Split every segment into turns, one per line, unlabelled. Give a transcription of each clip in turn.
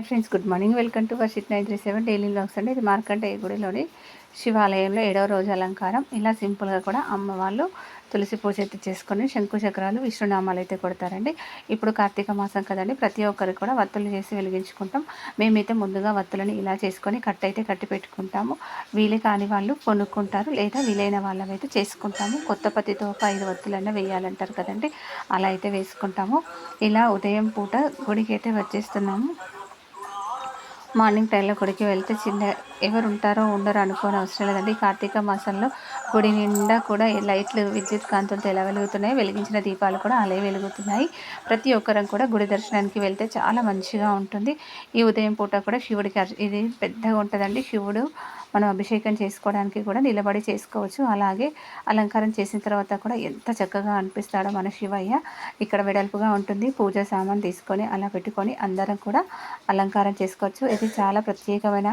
Hi friends good morning. Welcome to Varshith nine three seven daily logs అండి. ఇది మార్కంటే గుడిలోని శివాలయంలో ఏడవ రోజు అలంకారం. ఇలా సింపుల్గా కూడా అమ్మ వాళ్ళు తులసి పూజ అయితే చేసుకొని శంకు చక్రాలు విష్ణునామాలు అయితే కొడతారండి. ఇప్పుడు కార్తీక మాసం కదండి ప్రతి ఒక్కరికి కూడా వత్తులు చేసి వెలిగించుకుంటాం. మేమైతే ముందుగా వత్తులని ఇలా చేసుకొని కట్ అయితే కట్టి పెట్టుకుంటాము. వీలు కాని వాళ్ళు కొనుక్కుంటారు లేదా వీలైన వాళ్ళమైతే చేసుకుంటాము. కొత్త పత్తితో ఒక ఐదు వత్తులన్నా వేయాలంటారు కదండి అలా అయితే వేసుకుంటాము. ఇలా ఉదయం పూట గుడికి అయితే వచ్చేస్తున్నాము. మార్నింగ్ టైంలో గుడికి వెళ్తే చిన్న ఎవరు ఉంటారో ఉండరు అనుకోని అవసరం లేదండి. కార్తీక మాసంలో గుడి నిండా కూడా లైట్లు విద్యుత్ కాంతులతో ఎలా వెలుగుతున్నాయి వెలిగించిన దీపాలు కూడా అలాగే వెలుగుతున్నాయి. ప్రతి ఒక్కరం కూడా గుడి దర్శనానికి వెళ్తే చాలా మంచిగా ఉంటుంది. ఈ ఉదయం పూట కూడా శివుడికి ఇది పెద్దగా ఉంటుందండి. శివుడు మనం అభిషేకం చేసుకోవడానికి కూడా నిలబడి చేసుకోవచ్చు. అలాగే అలంకారం చేసిన తర్వాత కూడా ఎంత చక్కగా అనిపిస్తాడో మన శివయ్య ఇక్కడ వెడల్పుగా ఉంటుంది. పూజ సామాన్ తీసుకొని అలా పెట్టుకొని అందరం కూడా అలంకారం చేసుకోవచ్చు. ఇది చాలా ప్రత్యేకమైన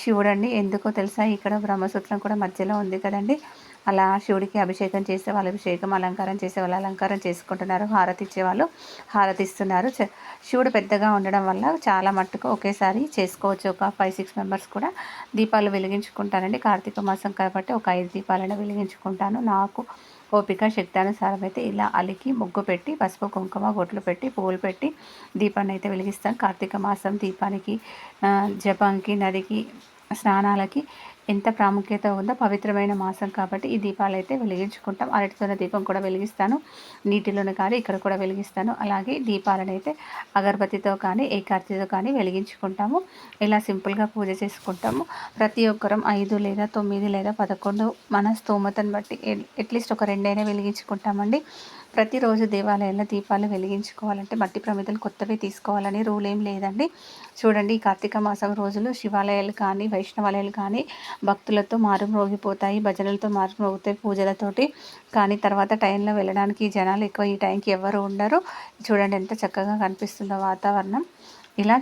శివుడు అండి ఎందుకో తెలుసా? ఇక్కడ బ్రహ్మసూత్రం కూడా మధ్యలో ఉంది కదండి. అలా శివుడికి అభిషేకం చేసే వాళ్ళు అభిషేకం అలంకారం చేసే వాళ్ళు అలంకారం చేసుకుంటున్నారు హారతి ఇచ్చేవాళ్ళు హారతి ఇస్తున్నారు శివుడు పెద్దగా ఉండడం వల్ల చాలా మట్టుకు ఒకేసారి చేసుకోవచ్చు. ఒక ఫైవ్ సిక్స్ మెంబర్స్ కూడా దీపాలు వెలిగించుకుంటానండి కార్తీక మాసం కాబట్టి ఒక ఐదు దీపాలను వెలిగించుకుంటాను. నాకు ఓపిక శక్తానుసారం అయితే ఇలా అలికి ముగ్గు పెట్టి పసుపు కుంకుమ బొట్లు పెట్టి పువ్వులు పెట్టి దీపాన్ని అయితే వెలిగిస్తాను. కార్తీక మాసం దీపానికి జపంకి నదికి స్నానాలకి ఎంత ప్రాముఖ్యత ఉందో పవిత్రమైన మాసం కాబట్టి ఈ దీపాలు అయితే వెలిగించుకుంటాం. అరటితోనే దీపం కూడా వెలిగిస్తాను. నీటిలోనే కానీ ఇక్కడ కూడా వెలిగిస్తాను. అలాగే దీపాలను అయితే అగరబత్తితో కానీ ఏకార్తితో కానీ వెలిగించుకుంటాము. ఇలా సింపుల్గా పూజ చేసుకుంటాము. ప్రతి ఒక్కరం ఐదు లేదా తొమ్మిది లేదా పదకొండు మన స్తోమతను బట్టి అట్లీస్ట్ ఒక రెండైనా వెలిగించుకుంటామండి. ప్రతిరోజు దేవాలయంలో దీపాలు వెలిగించుకోవాలంటే మట్టి ప్రమిదలు కొత్తవి తీసుకోవాలని రూల్ ఏం లేదండి. చూడండి ఈ కార్తీక మాసం రోజులు శివాలయాలు కానీ వైష్ణవాలయాలు కానీ భక్తులతో మారుమ్రోగిపోతాయి భజనలతో మారుమ్రోగుతాయి పూజలతోటి. కానీ తర్వాత టైంలో వెళ్ళడానికి జనాలు ఎక్కువ ఈ టైంకి ఎవరు ఉండరు. చూడండి ఎంత చక్కగా కనిపిస్తుందో వాతావరణం. ఇలా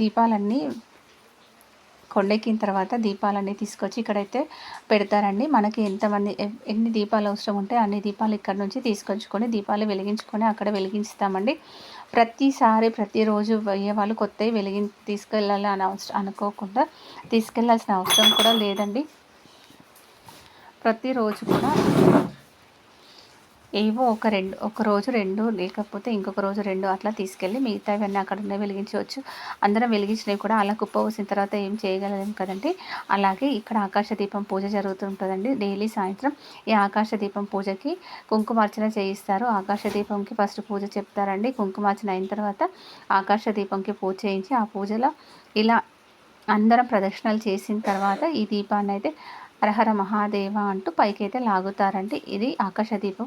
దీపాలన్నీ కొండెక్కిన తర్వాత దీపాలన్నీ తీసుకొచ్చి ఇక్కడైతే పెడతారండి. మనకి ఎంతమంది ఎన్ని దీపాలు అవసరం ఉంటే అన్ని దీపాలు ఇక్కడ నుంచి తీసుకొచ్చుకొని దీపాలు వెలిగించుకొని అక్కడ వెలిగించుతామండి. ప్రతిసారి ప్రతిరోజు పోయే వాళ్ళు కొత్తవి వెలిగి తీసుకెళ్ళాలి అని అవసరం అనుకోకుండా తీసుకెళ్ళాల్సిన అవసరం కూడా లేదండి. ప్రతిరోజు కూడా ఏవో ఒక రెండు ఒక రోజు రెండు లేకపోతే ఇంకొక రోజు రెండు అట్లా తీసుకెళ్ళి మిగతావన్నీ అక్కడ ఉన్నాయి వెలిగించవచ్చు. అందరం వెలిగించినవి కూడా అలా కుప్ప పోసిన తర్వాత ఏం చేయగలం కదండి? అలాగే ఇక్కడ ఆకాశ దీపం పూజ జరుగుతుంటుందండి. డైలీ సాయంత్రం ఈ ఆకాశ దీపం పూజకి కుంకుమార్చన చేయిస్తారు. ఆకాశ దీపంకి ఫస్ట్ పూజ చెప్తారండి. కుంకుమార్చన అయిన తర్వాత ఆకాశ దీపంకి పూజ చేయించి ఆ పూజలో ఇలా అందరం ప్రదక్షిణలు చేసిన తర్వాత ఈ దీపాన్ని అయితే హరహర మహాదేవ అంటూ పైకైతే లాగుతారండి. ఇది ఆకాశ దీపం